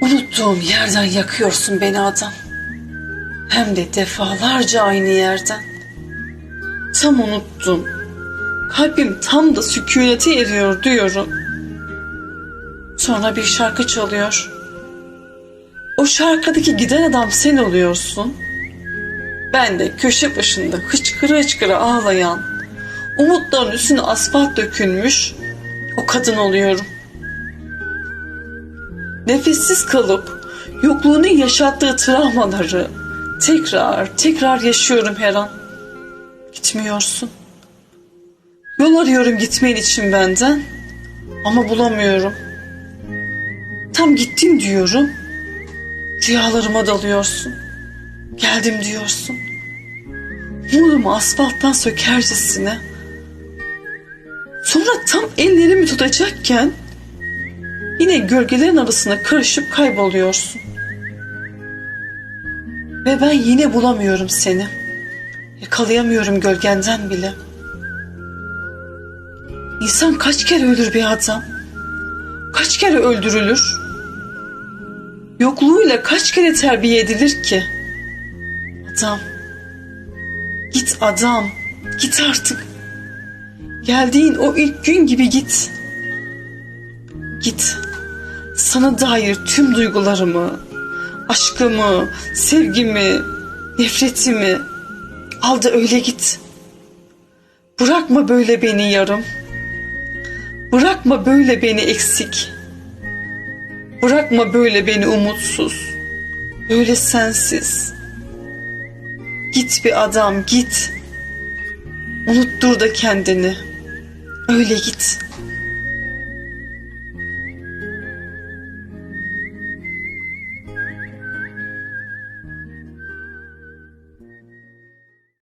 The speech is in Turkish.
Unuttuğum yerden yakıyorsun beni adam. Hem de defalarca aynı yerden. Tam unuttum. Kalbim tam da sükunete eriyor diyorum. Sonra bir şarkı çalıyor. O şarkıdaki giden adam sen oluyorsun. Ben de köşe başında hıçkıra hıçkıra ağlayan, umutların üstüne asfalt dökülmüş o kadın oluyorum. Nefessiz kalıp yokluğunun yaşattığı travmaları tekrar tekrar yaşıyorum her an. Gitmiyorsun. Yol arıyorum gitmen için benden ama bulamıyorum. Tam gittim diyorum. Rüyalarıma dalıyorsun. Geldim diyorsun. Umudumu asfalttan sökercesine. Sonra tam ellerimi tutacakken yine gölgelerin arasına karışıp kayboluyorsun. Ve ben yine bulamıyorum seni. Yakalayamıyorum gölgenden bile. İnsan kaç kere ölür bir adam? Kaç kere öldürülür? Yokluğuyla kaç kere terbiye edilir ki? Adam. Git adam. Git artık. Geldiğin o ilk gün gibi git. Git. Sana dair tüm duygularımı, aşkımı, sevgimi, nefretimi al da öyle git. Bırakma böyle beni yarım. Bırakma böyle beni eksik. Bırakma böyle beni umutsuz. Böyle sensiz. Git bir adam git. Unuttur da kendini. Öyle git.